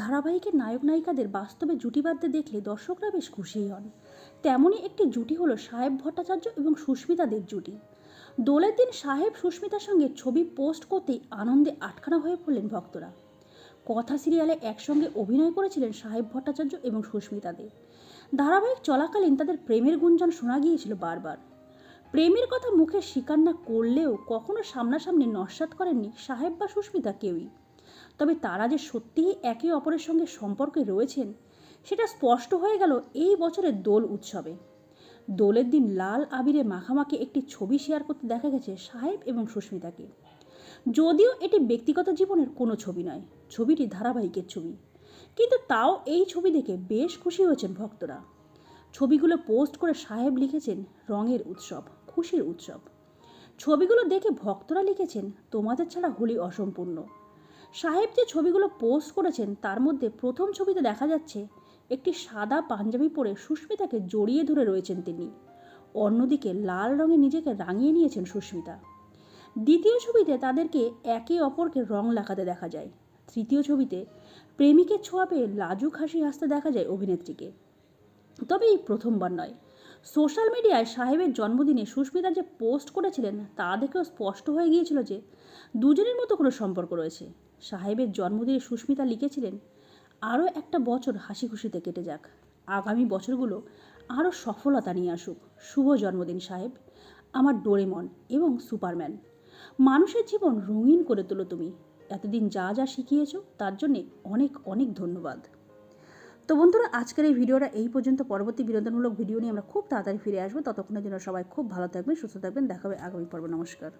ধারাবাহিকের নায়ক নায়িকাদের বাস্তবে জুটি বাঁধতে দেখলে দর্শকরা বেশ খুশিই হন। তেমনই একটি জুটি হলো সাহেব ভট্টাচার্য এবং সুস্মিতাদের জুটি। দোলের দিন সাহেব সুস্মিতার সঙ্গে ছবি পোস্ট করতেই আনন্দে আটখানা হয়ে পড়লেন ভক্তরা। কথা সিরিয়ালে একসঙ্গে অভিনয় করেছিলেন সাহেব ভট্টাচার্য এবং সুস্মিতা দে ধারাবাহিক চলাকালীন তাদের প্রেমের গুঞ্জন শোনা গিয়েছিল বারবার। প্রেমের কথা মুখে স্বীকার না করলেও কখনো সামনাসামনি নস্বাত করেননি সাহেব বা সুস্মিতা কেউই। তবে তারা যে সত্যিই একে অপরের সঙ্গে সম্পর্কে রয়েছেন, সেটা স্পষ্ট হয়ে গেল এই বছরের দোল উৎসবে। দোলের দিন লাল আবিরে মাখামাখি একটি ছবি শেয়ার করতে দেখা গেছে সাহেব এবং সুস্মিতাকে। যদিও এটি ব্যক্তিগত জীবনের কোনো ছবি নয়, ছবিটি ধারাবাহিকের ছবি। কিন্তু তাও এই ছবি দেখে বেশ খুশি হয়েছেন ভক্তরা। ছবিগুলো পোস্ট করে সাহেব লিখেছেন, রঙের উৎসব, খুশির উৎসব। ছবিগুলো দেখে ভক্তরা লিখেছেন, তোমাদের ছাড়া হোলি অসম্পূর্ণ। সাহেব যে ছবিগুলো পোস্ট করেছেন, তার মধ্যে প্রথম ছবিতে দেখা যাচ্ছে একটি সাদা পাঞ্জাবি পরে সুস্মিতাকে জড়িয়ে ধরে রয়েছেন তিনি। অন্যদিকে লাল রঙে নিজেকে রাঙিয়ে নিয়েছেন সুস্মিতা। দ্বিতীয় ছবিতে তাদেরকে একে অপরকে রং লাগাতে দেখা যায়। তৃতীয় ছবিতে প্রেমিকের ছোঁয়া পেয়ে লাজুক হাসি হাসতে দেখা যায় অভিনেত্রীকে। তবে এই প্রথমবার নয়। সোশ্যাল মিডিয়ায় সাহেবের জন্মদিনে সুস্মিতা যে পোস্ট করেছিলেন, তা দেখেও স্পষ্ট হয়ে গিয়েছিল যে দুজনের মতো কোনো সম্পর্ক রয়েছে। সাহেবের জন্মদিনে সুস্মিতা লিখেছিলেন, আরও একটা বছর হাসি খুশিতে কেটে যাক। আগামী বছরগুলো আরও সফলতা নিয়ে আসুক। শুভ জন্মদিন সাহেব। আমার ডোরেমন এবং সুপারম্যান। মানুষের জীবন রঙিন করে তোলো তুমি। এতদিন যা যা শিখিয়েছো, তার জন্যে অনেক অনেক ধন্যবাদ। তো বন্ধুরা, আজকের এই ভিডিওটা এই পর্যন্ত। পরবর্তী বিনোদনমূলক ভিডিও নিয়ে আমরা খুব তাড়াতাড়ি ফিরে আসব। ততক্ষণের জন্য সবাই খুব ভালো থাকবেন, সুস্থ থাকবেন। দেখা হবে আগামী পর্ব। নমস্কার।